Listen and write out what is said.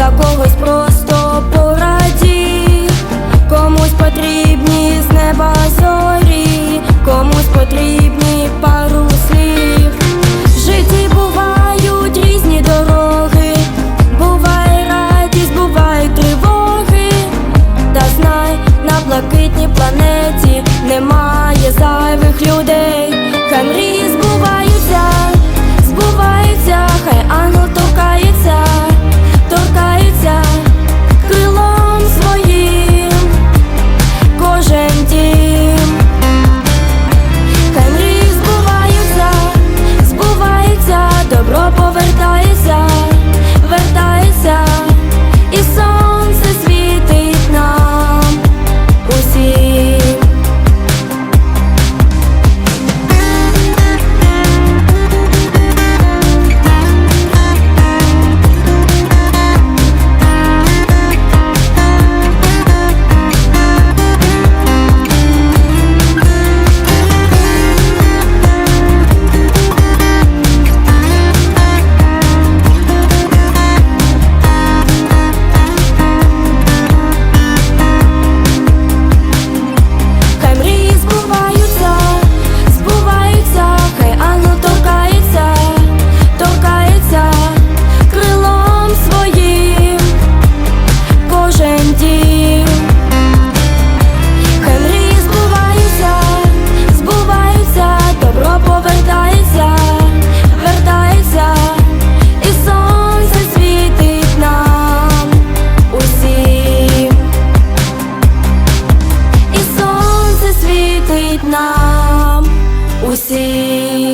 за когось просто пораді, комусь потрібні з неба зорі, комусь потрібні пару слів. В житті бувають різні дороги, буває радість, бувають тривоги. Та знай, на блакитній планеті немає зайвих людей. Хай мрії нам усім.